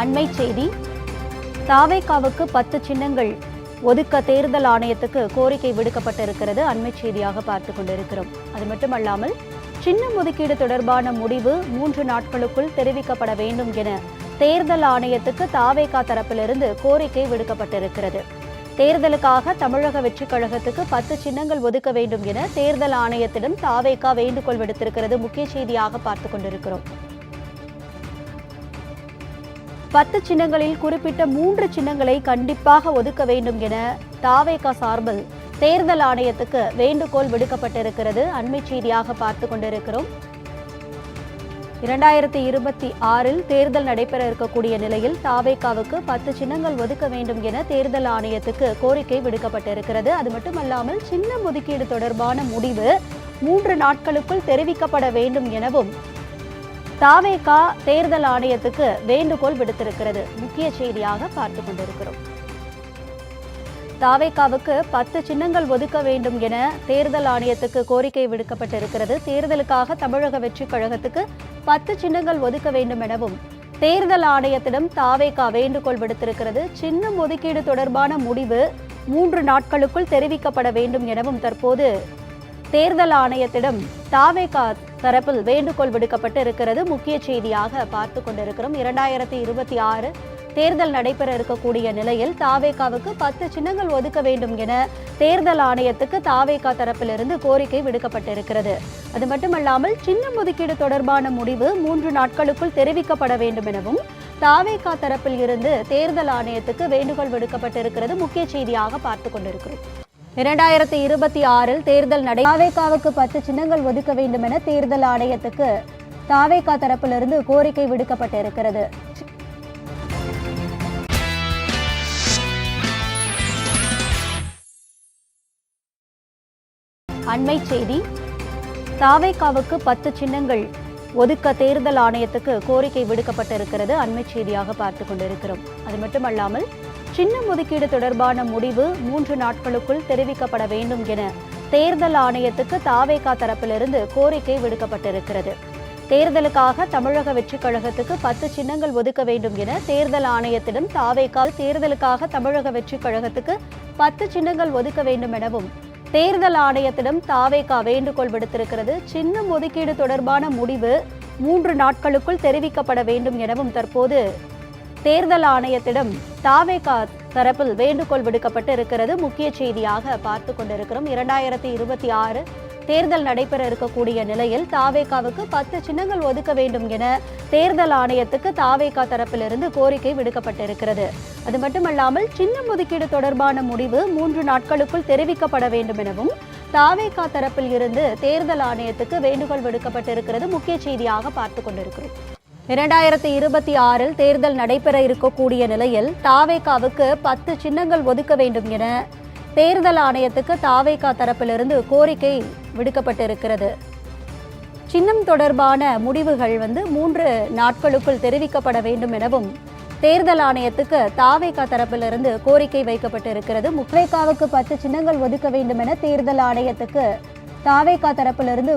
அண்மை செய்தி. தாவேகாவுக்கு பத்து சின்னங்கள் ஒதுக்க தேர்தல் ஆணையத்துக்கு கோரிக்கை விடுக்கப்பட்டிருக்கிறது. அண்மை செய்தியாக பார்த்து கொண்டிருக்கிறோம். அது மட்டுமல்லாமல் சின்னம் ஒதுக்கீடு தொடர்பான முடிவு மூன்று நாட்களுக்குள் தெரிவிக்கப்பட வேண்டும் என தேர்தல் ஆணையத்துக்கு தாவேகா தரப்பிலிருந்து கோரிக்கை விடுக்கப்பட்டிருக்கிறது. தேர்தலுக்காக தமிழக வெற்றிக் கழகத்துக்கு பத்து சின்னங்கள் ஒதுக்க வேண்டும் என தேர்தல் ஆணையத்திடம் தாவேகா வேண்டுகோள் விடுத்திருக்கிறது. முக்கிய செய்தியாக பார்த்து கொண்டிருக்கிறோம். பத்து சின்னங்களில் குறிப்பிட்ட மூன்று சின்னங்களை கண்டிப்பாக ஒதுக்க வேண்டும் என தாவேகா சார்பில் தேர்தல் ஆணையத்துக்கு வேண்டுகோள் விடுக்கப்பட்டிருக்கிறது. அண்மை செய்தியாக பார்த்து கொண்டிருக்கிறோம். இரண்டாயிரத்தி இருபத்தி ஆறில் தேர்தல் நடைபெற இருக்கக்கூடிய நிலையில் தாவேகாவுக்கு பத்து சின்னங்கள் ஒதுக்க வேண்டும் என தேர்தல் ஆணையத்துக்கு கோரிக்கை விடுக்கப்பட்டிருக்கிறது. அது மட்டுமல்லாமல் சின்னம் ஒதுக்கீடு தொடர்பான முடிவு மூன்று நாட்களுக்குள் தெரிவிக்கப்பட வேண்டும் எனவும் தாவேகா தேர்தல் ஆணையத்துக்கு வேண்டுகோள் விடுத்திருக்கிறது. முக்கிய செய்தியாக பார்த்து கொண்டிருக்கிறோம். தாவேகாவுக்கு பத்து சின்னங்கள் ஒதுக்க வேண்டும் என தேர்தல் ஆணையத்துக்கு கோரிக்கை விடுக்கப்பட்டிருக்கிறது. தேர்தலுக்காக தமிழக வெற்றிக் கழகத்துக்கு பத்து சின்னங்கள் ஒதுக்க வேண்டும் எனவும் தேர்தல் ஆணையத்திடம் தாவேகா வேண்டுகோள் விடுத்திருக்கிறது. சின்னம் ஒதுக்கீடு தொடர்பான முடிவு மூன்று நாட்களுக்குள் தெரிவிக்கப்பட வேண்டும் எனவும் தற்போது தேர்தல் ஆணையத்திடம் தாவேகா தரப்பில் வேண்டுகோள் விடுக்கப்பட்டு இருக்கிறது முக்கிய செய்தியாக பார்த்து கொண்டிருக்கிறோம். இரண்டாயிரத்தி இருபத்தி ஆறு தேர்தல் நடைபெற இருக்கக்கூடிய நிலையில் தாவேகாவுக்கு பத்து சின்னங்கள் ஒதுக்க வேண்டும் என தேர்தல் ஆணையத்துக்கு தாவேகா தரப்பிலிருந்து கோரிக்கை விடுக்கப்பட்டிருக்கிறது. அது மட்டுமல்லாமல் சின்னம் ஒதுக்கீடு தொடர்பான முடிவு மூன்று நாட்களுக்குள் தெரிவிக்கப்பட வேண்டும் எனவும் தாவேகா தரப்பில் இருந்து தேர்தல் ஆணையத்துக்கு வேண்டுகோள் விடுக்கப்பட்டிருக்கிறது. முக்கிய செய்தியாக பார்த்து கொண்டிருக்கிறோம். இரண்டாயிரத்தி இருபத்தி ஆறில் தேர்தல் நடை தாவேகாவுக்கு பத்து சின்னங்கள் ஒதுக்க வேண்டும் என தேர்தல் ஆணையத்துக்கு தாவேகா தரப்பிலிருந்து கோரிக்கை விடுக்கப்பட்டிருக்கிறது. அண்மை செய்தி தாவேகாவுக்கு பத்து சின்னங்கள் ஒதுக்க தேர்தல் ஆணையத்துக்கு கோரிக்கை விடுக்கப்பட்டிருக்கிறது. அண்மை செய்தியாக பார்த்து கொண்டிருக்கிறோம். அது மட்டுமல்லாமல் சின்ன ஒதுக்கீடு தொடர்பான முடிவு மூன்று நாட்களுக்குள் தெரிவிக்கப்பட வேண்டும் என தேர்தல் ஆணையத்துக்கு தாவேகா தரப்பிலிருந்து கோரிக்கை விடுக்கப்பட்டிருக்கிறது. தேர்தலுக்காக தமிழக வெற்றிக் கழகத்துக்கு பத்து சின்னங்கள் ஒதுக்க வேண்டும் என தேர்தல் ஆணையத்திடம் தாவேகா தேர்தலுக்காக தமிழக வெற்றிக் கழகத்துக்கு பத்து சின்னங்கள் ஒதுக்க வேண்டும் எனவும் தேர்தல் ஆணையத்திடம் தாவேகா வேண்டுகோள் விடுத்திருக்கிறது. சின்னம் ஒதுக்கீடு தொடர்பான முடிவு மூன்று நாட்களுக்குள் தெரிவிக்கப்பட வேண்டும் எனவும் தற்போது தேர்தல் ஆணையத்திடம் தாவேகா தரப்பில் வேண்டுகோள் விடுக்கப்பட்டு இருக்கிறது முக்கிய செய்தியாக பார்த்து கொண்டிருக்கிறோம். இரண்டாயிரத்தி இருபத்தி ஆறு தேர்தல் நடைபெற இருக்கக்கூடிய நிலையில் தாவேகாவுக்கு பத்து சின்னங்கள் ஒதுக்க வேண்டும் என தேர்தல் ஆணையத்துக்கு தாவேகா தரப்பிலிருந்து கோரிக்கை விடுக்கப்பட்டிருக்கிறது. அது மட்டுமல்லாமல் சின்னம் ஒதுக்கீடு தொடர்பான முடிவு மூன்று நாட்களுக்குள் தெரிவிக்கப்பட வேண்டும் எனவும் தாவேகா தரப்பில் இருந்து தேர்தல் ஆணையத்துக்கு வேண்டுகோள் விடுக்கப்பட்டிருக்கிறது. முக்கிய செய்தியாக பார்த்து கொண்டிருக்கிறோம். இரண்டாயிரத்தி இருபத்தி ஆறில் தேர்தல் நடைபெற இருக்கக்கூடிய நிலையில் தாவேகாவுக்கு பத்து சின்னங்கள் ஒதுக்க வேண்டும் என தேர்தல் ஆணையத்துக்கு தாவேகா தரப்பிலிருந்து கோரிக்கை விடுக்கப்பட்டிருக்கிறது. சின்னம் தொடர்பான முடிவுகள் வந்து மூன்று நாட்களுக்குள் தெரிவிக்கப்பட வேண்டும் எனவும் தேர்தல் ஆணையத்துக்கு தாவேகா தரப்பிலிருந்து கோரிக்கை வைக்கப்பட்டிருக்கிறது. முக்வேகாவுக்கு பத்து சின்னங்கள் ஒதுக்க வேண்டும் என தேர்தல் ஆணையத்துக்கு தாவேகா தரப்பிலிருந்து